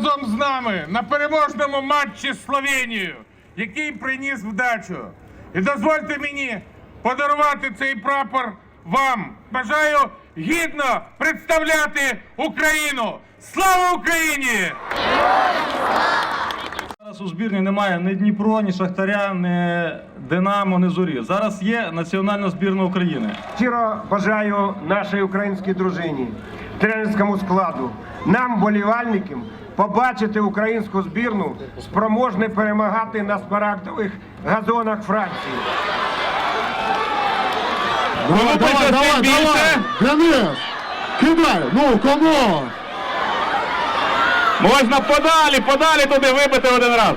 з нами на переможному матчі з Словенією, який приніс вдачу. І дозвольте мені подарувати цей прапор вам. Бажаю гідно представляти Україну. Слава Україні! Зараз у збірні немає ні Дніпро, ні Шахтаря, ні Динамо, ні Зорі. Зараз є національна збірна України. Щиро бажаю нашій українській дружині, тренерському складу, нам, болівальникам, побачити українську збірну спроможне перемагати на смарагдових газонах Франції. Давай, давай, давай, давай! Денис! Кидай! Ну, кому? Можна подалі, подалі туди вибити один раз.